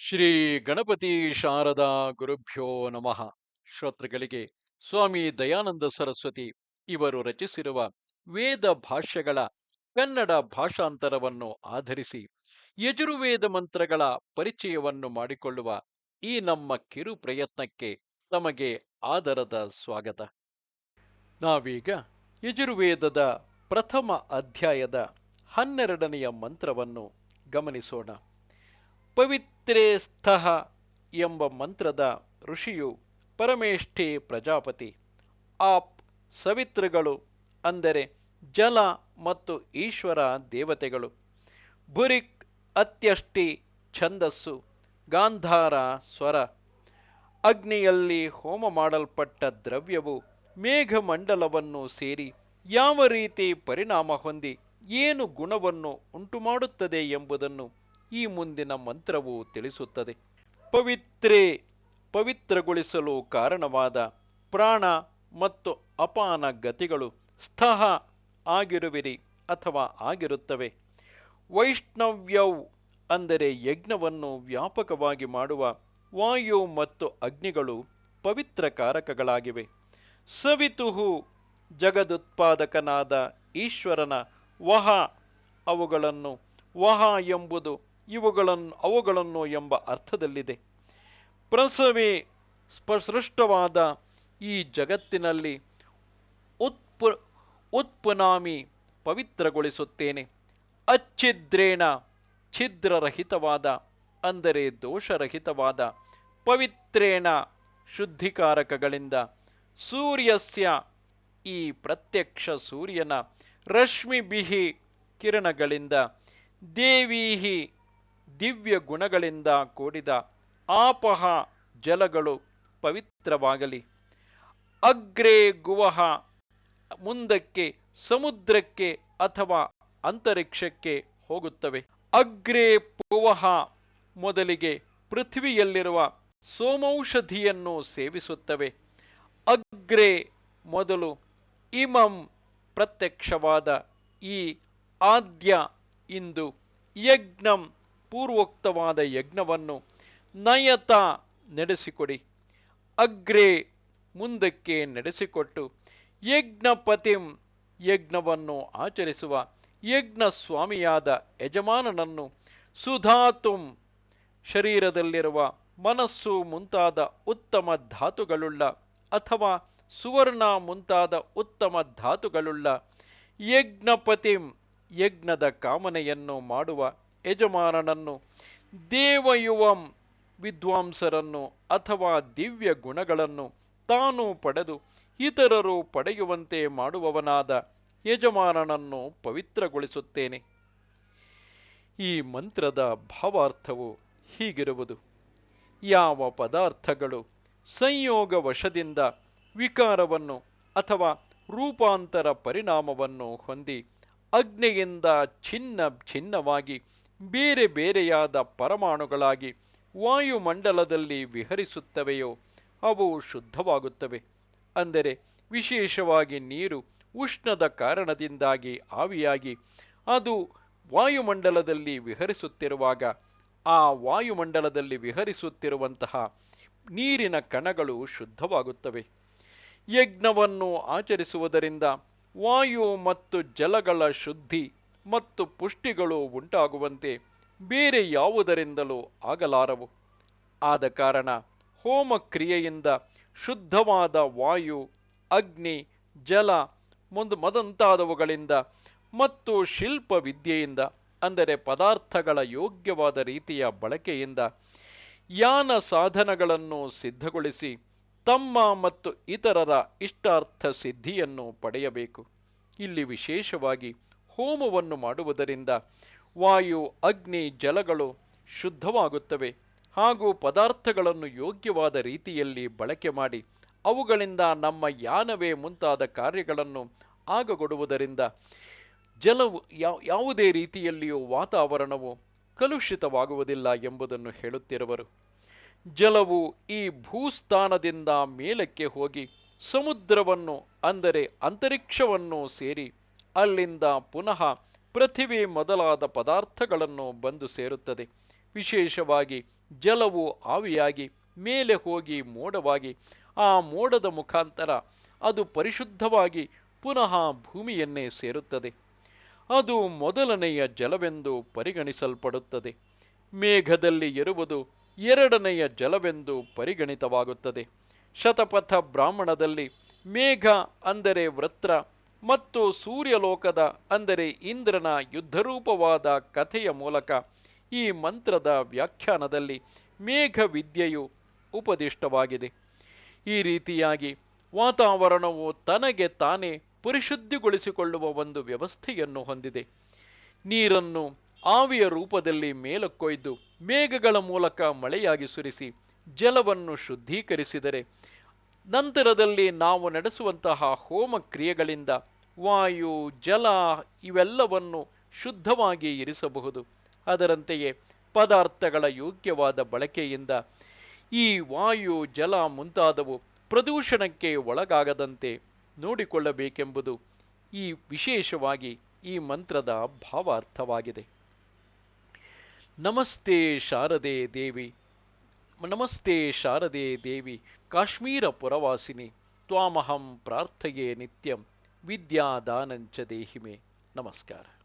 ಶ್ರೀ ಗಣಪತಿ ಶಾರದಾ ಗುರುಭ್ಯೋ ನಮಃ. ಶ್ರೋತೃಗಳಿಗೆ ಸ್ವಾಮಿ ದಯಾನಂದ ಸರಸ್ವತಿ ಇವರು ರಚಿಸಿರುವ ವೇದ ಭಾಷ್ಯಗಳ ಕನ್ನಡ ಭಾಷಾಂತರವನ್ನು ಆಧರಿಸಿ ಯಜುರ್ವೇದ ಮಂತ್ರಗಳ ಪರಿಚಯವನ್ನು ಮಾಡಿಕೊಳ್ಳುವ ಈ ನಮ್ಮ ಕಿರು ಪ್ರಯತ್ನಕ್ಕೆ ತಮಗೆ ಆದರದ ಸ್ವಾಗತ. ನಾವೀಗ ಯಜುರ್ವೇದದ ಪ್ರಥಮ ಅಧ್ಯಾಯದ ಹನ್ನೆರಡನೆಯ ಮಂತ್ರವನ್ನು ಗಮನಿಸೋಣ. ಪವಿತ್ರೇ ಸ್ಥಃ ಎಂಬ ಮಂತ್ರದ ಋಷಿಯು ಪರಮೇಷ್ಠಿ ಪ್ರಜಾಪತಿ, ಆಪ್ ಸವಿತೃಗಳು ಅಂದರೆ ಜಲ ಮತ್ತು ಈಶ್ವರ ದೇವತೆಗಳು ಬುರಿಕ್ ಅತ್ಯಷ್ಟಿ ಛಂದಸ್ಸು ಗಾಂಧಾರ ಸ್ವರ, ಅಗ್ನಿಯಲ್ಲಿ ಹೋಮ ಮಾಡಲ್ಪಟ್ಟ ದ್ರವ್ಯವು ಮೇಘಮಂಡಲವನ್ನು ಸೇರಿ ಯಾವ ರೀತಿ ಪರಿಣಾಮ ಹೊಂದಿ ಏನು ಗುಣವನ್ನು ಉಂಟುಮಾಡುತ್ತದೆ ಎಂಬುದನ್ನು ಈ ಮುಂದಿನ ಮಂತ್ರವು ತಿಳಿಸುತ್ತದೆ. ಪವಿತ್ರೇ, ಪವಿತ್ರಗೊಳಿಸಲು ಕಾರಣವಾದ ಪ್ರಾಣ ಮತ್ತು ಅಪಾನ ಗತಿಗಳು ಸ್ಥಃ ಆಗಿರುವಿರಿ ಅಥವಾ ಆಗಿರುತ್ತವೆ. ವೈಷ್ಣವ್ಯವ್ ಅಂದರೆ ಯಜ್ಞವನ್ನು ವ್ಯಾಪಕವಾಗಿ ಮಾಡುವ ವಾಯು ಮತ್ತು ಅಗ್ನಿಗಳು ಪವಿತ್ರ ಕಾರಕಗಳಾಗಿವೆ. ಸವಿತುಹು ಜಗದುತ್ಪಾದಕನಾದ ಈಶ್ವರನ ವಹ ಅವುಗಳನ್ನು ವಹ ಎಂಬುದು ಇವುಗಳನ್ನು ಅವುಗಳನ್ನು ಎಂಬ ಅರ್ಥದಲ್ಲಿದೆ. ಪ್ರಸವಿ ಸ್ಪಸೃಷ್ಟವಾದ ಈ ಜಗತ್ತಿನಲ್ಲಿ ಉತ್ಪು, ಉತ್ಪುನಾಮಿ ಪವಿತ್ರಗೊಳಿಸುತ್ತೇನೆ. ಅಚ್ಛಿದ್ರೇಣ ಛಿದ್ರರಹಿತವಾದ, ಅಂದರೆ ದೋಷರಹಿತವಾದ, ಪವಿತ್ರೇಣ ಶುದ್ಧಿಕಾರಕಗಳಿಂದ ಸೂರ್ಯಸ್ಯ ಈ ಪ್ರತ್ಯಕ್ಷ ಸೂರ್ಯನ ರಶ್ಮಿಬಿಹಿ ಕಿರಣಗಳಿಂದ ದೇವೀಹಿ ದಿವ್ಯ ಗುಣಗಳಿಂದ ಕೂಡಿದ ಆಪಹ ಜಲಗಳು ಪವಿತ್ರವಾಗಲಿ. ಅಗ್ರೆ ಗುವಹ ಮುಂದಕ್ಕೆ, ಸಮುದ್ರಕ್ಕೆ ಅಥವಾ ಅಂತರಿಕ್ಷಕ್ಕೆ ಹೋಗುತ್ತವೆ. ಅಗ್ರೆ ಪುವಹ ಮೊದಲಿಗೆ ಪೃಥ್ವಿಯಲ್ಲಿರುವ ಸೋಮೌಷಧಿಯನ್ನು ಸೇವಿಸುತ್ತವೆ. ಅಗ್ರೆ ಮೊದಲು ಇಮಂ ಪ್ರತ್ಯಕ್ಷವಾದ ಈ ಆದ್ಯ ಇಂದು ಯಜ್ಞಂ ಪೂರ್ವೋಕ್ತವಾದ ಯಜ್ಞವನ್ನು ನಯತ ನಡೆಸಿಕೊಡಿ. ಅಗ್ರೆ ಮುಂದಕ್ಕೆ ನಡೆಸಿಕೊಟ್ಟು ಯಜ್ಞಪತಿಂ ಯಜ್ಞವನ್ನು ಆಚರಿಸುವ ಯಜ್ಞ ಸ್ವಾಮಿಯಾದ ಯಜಮಾನನನ್ನು ಸುಧಾತುಂ ಶರೀರದಲ್ಲಿರುವ ಮನಸ್ಸು ಮುಂತಾದ ಉತ್ತಮ ಧಾತುಗಳುಳ್ಳ ಅಥವಾ ಸುವರ್ಣ ಮುಂತಾದ ಉತ್ತಮ ಧಾತುಗಳುಳ್ಳ ಯಜ್ಞಪತಿಂ ಯಜ್ಞದ ಕಾಮನೆಯನ್ನು ಮಾಡುವ ಯಜಮಾನನನ್ನು, ದೇವಯುವಂ ವಿದ್ವಾಂಸರನ್ನು ಅಥವಾ ದಿವ್ಯ ಗುಣಗಳನ್ನು ತಾನು ಪಡೆದು ಇತರರು ಪಡೆಯುವಂತೆ ಮಾಡುವವನಾದ ಯಜಮಾನನನ್ನು ಪವಿತ್ರಗೊಳಿಸುತ್ತೇನೆ. ಈ ಮಂತ್ರದ ಭಾವಾರ್ಥವು ಹೀಗಿರುವುದು. ಯಾವ ಪದಾರ್ಥಗಳು ಸಂಯೋಗ ವಶದಿಂದ ವಿಕಾರವನ್ನು ಅಥವಾ ರೂಪಾಂತರ ಪರಿಣಾಮವನ್ನು ಹೊಂದಿ ಅಗ್ನಿಯಿಂದ ಛಿನ್ನ ಛಿನ್ನವಾಗಿ ಬೇರೆ ಬೇರೆಯಾದ ಪರಮಾಣುಗಳಾಗಿ ವಾಯುಮಂಡಲದಲ್ಲಿ ವಿಹರಿಸುತ್ತವೆಯೋ ಅವು ಶುದ್ಧವಾಗುತ್ತವೆ. ಅಂದರೆ ವಿಶೇಷವಾಗಿ ನೀರು ಉಷ್ಣದ ಕಾರಣದಿಂದಾಗಿ ಆವಿಯಾಗಿ ಅದು ವಾಯುಮಂಡಲದಲ್ಲಿ ವಿಹರಿಸುತ್ತಿರುವಾಗ ಆ ವಾಯುಮಂಡಲದಲ್ಲಿ ವಿಹರಿಸುತ್ತಿರುವಂತಹ ನೀರಿನ ಕಣಗಳು ಶುದ್ಧವಾಗುತ್ತವೆ. ಯಜ್ಞವನ್ನು ಆಚರಿಸುವುದರಿಂದ ವಾಯು ಮತ್ತು ಜಲಗಳ ಶುದ್ಧಿ ಮತ್ತು ಪುಷ್ಟಿಗಳು ಉಂಟಾಗುವಂತೆ ಬೇರೆ ಯಾವುದರಿಂದಲೂ ಆಗಲಾರವು. ಆದ ಕಾರಣ ಹೋಮ ಕ್ರಿಯೆಯಿಂದ ಶುದ್ಧವಾದ ವಾಯು, ಅಗ್ನಿ, ಜಲ, ಮುಂದು ಮದಂತಾದವುಗಳಿಂದ ಮತ್ತು ಶಿಲ್ಪ ವಿದ್ಯೆಯಿಂದ ಅಂದರೆ ಪದಾರ್ಥಗಳ ಯೋಗ್ಯವಾದ ರೀತಿಯ ಬಳಕೆಯಿಂದ ಯಾನ ಸಾಧನಗಳನ್ನು ಸಿದ್ಧಗೊಳಿಸಿ ತಮ್ಮ ಮತ್ತು ಇತರರ ಇಷ್ಟಾರ್ಥ ಸಿದ್ಧಿಯನ್ನು ಪಡೆಯಬೇಕು. ಇಲ್ಲಿ ವಿಶೇಷವಾಗಿ ಹೋಮವನ್ನು ಮಾಡುವುದರಿಂದ ವಾಯು, ಅಗ್ನಿ, ಜಲಗಳು ಶುದ್ಧವಾಗುತ್ತವೆ ಹಾಗೂ ಪದಾರ್ಥಗಳನ್ನು ಯೋಗ್ಯವಾದ ರೀತಿಯಲ್ಲಿ ಬಳಕೆ ಮಾಡಿ ಅವುಗಳಿಂದ ನಮ್ಮ ಯಾನವೇ ಮುಂತಾದ ಕಾರ್ಯಗಳನ್ನು ಆಗಗೊಡುವುದರಿಂದ ಜಲವು ಯಾವುದೇ ರೀತಿಯಲ್ಲಿಯೂ ವಾತಾವರಣವು ಕಲುಷಿತವಾಗುವುದಿಲ್ಲ ಎಂಬುದನ್ನು ಹೇಳುತ್ತಿರುವರು. ಜಲವು ಈ ಭೂಸ್ಥಾನದಿಂದ ಮೇಲಕ್ಕೆ ಹೋಗಿ ಸಮುದ್ರವನ್ನು, ಅಂದರೆ ಅಂತರಿಕ್ಷವನ್ನು ಸೇರಿ ಅಲ್ಲಿಂದ ಪುನಃ ಪೃಥಿವಿ ಮೊದಲಾದ ಪದಾರ್ಥಗಳನ್ನು ಬಂದು ಸೇರುತ್ತದೆ. ವಿಶೇಷವಾಗಿ ಜಲವು ಆವಿಯಾಗಿ ಮೇಲೆ ಹೋಗಿ ಮೋಡವಾಗಿ ಆ ಮೋಡದ ಮುಖಾಂತರ ಅದು ಪರಿಶುದ್ಧವಾಗಿ ಪುನಃ ಭೂಮಿಯನ್ನೇ ಸೇರುತ್ತದೆ. ಅದು ಮೊದಲನೆಯ ಜಲವೆಂದು ಪರಿಗಣಿಸಲ್ಪಡುತ್ತದೆ. ಮೇಘದಲ್ಲಿ ಇರುವುದು ಎರಡನೆಯ ಜಲವೆಂದು ಪರಿಗಣಿತವಾಗುತ್ತದೆ. ಶತಪಥ ಬ್ರಾಹ್ಮಣದಲ್ಲಿ ಮೇಘ ಅಂದರೆ ವೃತ್ರ ಮತ್ತು ಸೂರ್ಯಲೋಕದ, ಅಂದರೆ ಇಂದ್ರನ ಯುದ್ಧರೂಪವಾದ ಕಥೆಯ ಮೂಲಕ ಈ ಮಂತ್ರದ ವ್ಯಾಖ್ಯಾನದಲ್ಲಿ ಮೇಘವಿದ್ಯೆಯು ಉಪದಿಷ್ಟವಾಗಿದೆ. ಈ ರೀತಿಯಾಗಿ ವಾತಾವರಣವು ತನಗೆ ತಾನೇ ಪರಿಶುದ್ಧಿಗೊಳಿಸಿಕೊಳ್ಳುವ ಒಂದು ವ್ಯವಸ್ಥೆಯನ್ನು ಹೊಂದಿದೆ. ನೀರನ್ನು ಆವಿಯ ರೂಪದಲ್ಲಿ ಮೇಲಕ್ಕೊಯ್ದು ಮೇಘಗಳ ಮೂಲಕ ಮಳೆಯಾಗಿ ಸುರಿಸಿ ಜಲವನ್ನು ಶುದ್ಧೀಕರಿಸಿದರೆ ನಂತರದಲ್ಲಿ ನಾವು ನಡೆಸುವಂತಹ ಹೋಮ ಕ್ರಿಯೆಗಳಿಂದ ವಾಯು, ಜಲ ಇವೆಲ್ಲವನ್ನು ಶುದ್ಧವಾಗಿ ಇರಿಸಬಹುದು. ಅದರಂತೆಯೇ ಪದಾರ್ಥಗಳ ಯೋಗ್ಯವಾದ ಬಳಕೆಯಿಂದ ಈ ವಾಯು, ಜಲ ಮುಂತಾದವು ಪ್ರದೂಷಣಕ್ಕೆ ಒಳಗಾಗದಂತೆ ನೋಡಿಕೊಳ್ಳಬೇಕೆಂಬುದು ಈ ವಿಶೇಷವಾಗಿ ಈ ಮಂತ್ರದ ಭಾವಾರ್ಥವಾಗಿದೆ. ನಮಸ್ತೆ ಶಾರದೆ ದೇವಿ. ನಮಸ್ತೆ ಶಾರದೆ ದೇವಿ ಕಾಶ್ಮೀರ ಪುರವಾಸಿನಿ ತ್ವಾಮಹಂ ಪ್ರಾರ್ಥಯೇ ನಿತ್ಯಂ ವಿದ್ಯಾದಾನಂಚ ದೇಹಿಮೆ. ನಮಸ್ಕಾರ.